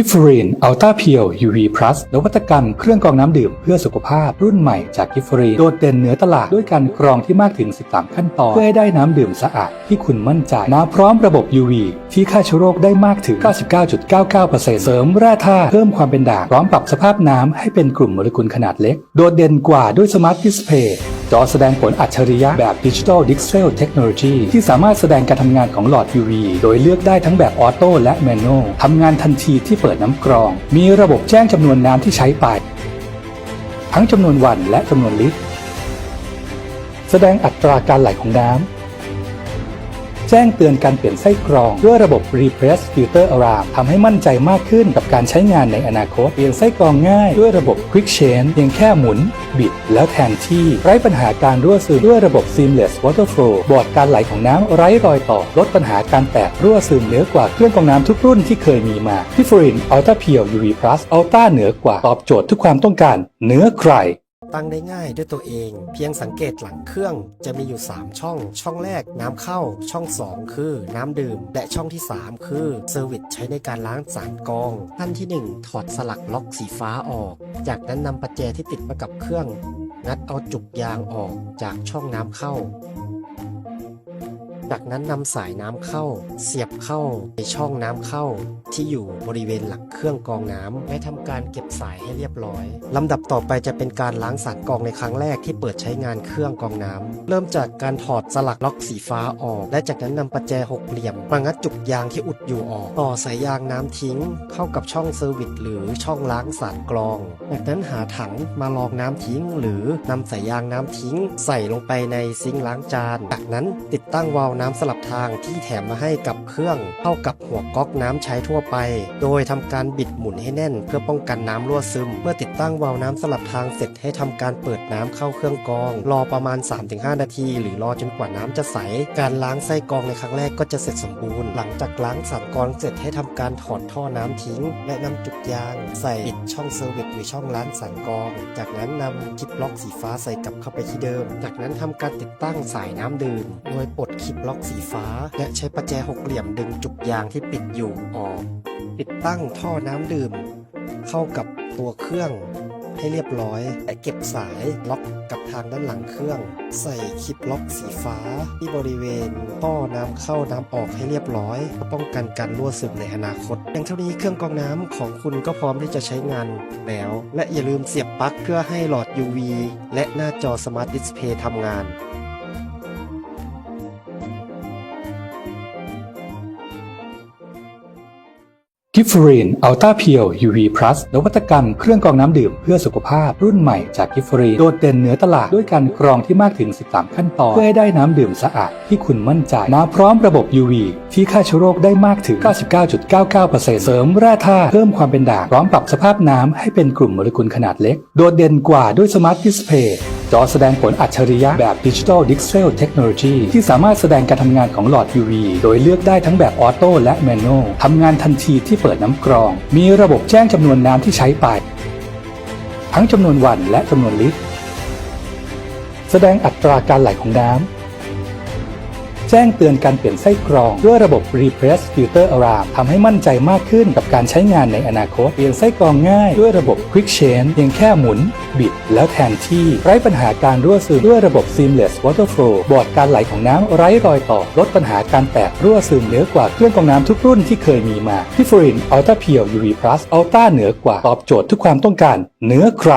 กิฟฟรีนอัลต้าเพียว UV Plus นวัตกรรมเครื่องกรองน้ำดื่มเพื่อสุขภาพรุ่นใหม่จากกิฟฟรีนโดดเด่นเหนือตลาดด้วยการกรองที่มากถึง 13 ขั้นตอน เพื่อให้ได้น้ำดื่มสะอาดที่คุณมั่นใจ น้ำพร้อมระบบ UV ที่ฆ่าเชื้อโรคได้มากถึง 99.99%เสริมแร่ธาตุเพิ่มความเป็นด่างพร้อมปรับสภาพน้ำให้เป็นกลุ่มโมเลกุลขนาดเล็ก โดดเด่นกว่าด้วยสมาร์ทดิสเพย์ จอแสดงผลอัจฉริยะแบบดิจิ t a ลดิจิ a l เทคโนโลยีที่สามารถแสดงการทำงานของหลอด UV โดยเลือกได้ทั้งแบบออโต้และแมนนวลทำงานทันทีที่เปิดน้ำกรอง มีระบบแจ้งจำนวนน้ำที่ใช้ไป ทั้งจำนวนวันและจำนวนลิตร แสดงอัตราการไหลของน้ำ แจ้งเตือนการเปลี่ยนไส้กรอง ด้วยระบบ Repress Filter Alarm ทำให้มั่นใจมากขึ้นกับการใช้งานในอนาคต เปลี่ยนไส้กรองง่ายด้วยระบบ Quick Change เพียงแค่หมุน บิด แล้วแทนที่ ไร้ปัญหาการรั่วซึมด้วยระบบ Seamless Water Flow บอร์ดการไหลของน้ำไร้รอยต่อ ลดปัญหาการแตกรั่วซึมเหนือกว่าเครื่องกรองน้ำทุกรุ่นที่เคยมีมา p i f e r i n Ultra Pure UV Plus Ultra เหนือกว่าตอบโจทย์ทุกความต้องการเหนือใคร ตั้งได้ง่ายด้วยตัวเอง เพียงสังเกตหลังเครื่องจะมีอยู่ 3 ช่อง ช่องแรกน้ำเข้า ช่อง 2 คือน้ำดื่ม และช่องที่ 3 คือเซอร์วิสใช้ในการล้างสารกองขั้นที่ 1 ถอดสลักล็อกสีฟ้าออก จากนั้นนำประแจที่ติดมากับเครื่อง งัดเอาจุกยางออกจากช่องน้ำเข้า จากนั้นนำสายน้ำเข้า เสียบเข้าในช่องน้ำเข้า ที่อยู่บริเวณหลังเครื่องกรองน้ำและทำการเก็บสายให้เรียบร้อยลำดับต่อไปจะเป็นการล้างสารกรองในครั้งแรกที่เปิดใช้งานเครื่องกรองน้ำเริ่มจากการถอดสลักล็อกสีฟ้าออก และจากนั้นนำประแจหกเหลี่ยมมางัดจุกยางที่อุดอยู่ออก ต่อสายยางน้ำทิ้ง เข้ากับช่องเซอร์วิสหรือช่องล้างสารกรอง จากนั้นหาถังมารองน้ำทิ้ง หรือนำสายยางน้ำทิ้ง ใส่ลงไปในซิงค์ล้างจาน จากนั้นติดตั้งวาล์วน้ำสลับทางที่แถมมาให้กับเครื่องเข้ากับหัวก๊อกน้ำใช้ทั่วไป โดยทำการบิดหมุนให้แน่น เพื่อป้องกันน้ำรั่วซึม เมื่อติดตั้งวาล์วน้ำสลับทางเสร็จให้ทำการเปิดน้ำเข้าเครื่องกรอง รอประมาณ 3-5 นาที หรือรอจนกว่าน้ำจะใส การล้างไส้กรองในครั้งแรกก็จะเสร็จสมบูรณ์ หลังจากล้างสารกรองเสร็จให้ทำการถอดท่อน้ำทิ้ง และนำจุกยาง ใส่ปิดช่องเซอร์วิสหรือช่องล้างสารกรอง จากนั้นนำคลิปล็อกสีฟ้าใส่กลับเข้าไปที่เดิม จากนั้นทำการติดตั้งสายน้ำดื่ม โดยปลดคลิปล็อกสีฟ้า และใช้ประแจหกเหลี่ยมดึงจุกยางที่ปิดอยู่ออก ติดตั้งท่อน้ำดื่ม เข้ากับตัวเครื่องให้เรียบร้อยและเก็บสายล็อกกับทางด้านหลังเครื่อง ใส่คลิปล็อกสีฟ้า ที่บริเวณท่อน้ำเข้าน้ำออกให้เรียบร้อยเพื่อป้องกันการรั่วซึมในอนาคตอย่างเท่านี้เครื่องกรองน้ำของคุณก็พร้อมที่จะใช้งานแล้ว และอย่าลืมเสียบปลั๊กเพื่อให้หลอด UV และหน้าจอ Smart Display ทำงาน กิฟฟรีนอัลต้าเพียว UV Plus นวัตกรรมเครื่องกรองน้ำดื่มเพื่อสุขภาพรุ่นใหม่จากกิฟฟรีนโดดเด่นเหนือตลาดด้วยการกรองที่มากถึง 13 ขั้นตอน เพื่อให้ได้น้ำดื่มสะอาดที่คุณมั่นใจน้ำพร้อมระบบ UV ที่ฆ่าเชื้อโรคได้มากถึง 99.99%เสริมแร่ธาตุเพิ่มความเป็นด่างพร้อมปรับสภาพน้ำให้เป็นกลุ่มโมเลกุลขนาดเล็ก โดดเด่นกว่าด้วยสมาร์ทดิสเพย์ จอแสดงผลอัจฉริยะแบบดิจิ t a ลดิจิ a l เทคโนโลยีที่สามารถแสดงการทำงานของหลอด UV โดยเลือกได้ทั้งแบบออโต้และแมนนวลทำงานทันทีที่เปิดน้ำกรอง มีระบบแจ้งจำนวนน้ำที่ใช้ไป ทั้งจำนวนวันและจำนวนลิตร แสดงอัตราการไหลของน้ำ แจ้งเตือนการเปลี่ยนไส้กรอง ด้วยระบบ Repress Filter Alarm ทำให้มั่นใจมากขึ้นกับการใช้งานในอนาคต เปลี่ยนไส้กรองง่ายด้วยระบบ Quick Change เพียงแค่หมุน บิด แล้วแทนที่ ไร้ปัญหาการรั่วซึมด้วยระบบ Seamless Water Flow บอร์ดการไหลของน้ำไร้รอยต่อ ลดปัญหาการแตกรั่วซึมเหนือกว่าเครื่องกรองน้ำทุกรุ่นที่เคยมีมา p i f e r i n Ultra Pure UV Plus Ultra เหนือกว่าตอบโจทย์ทุกความต้องการเหนือใคร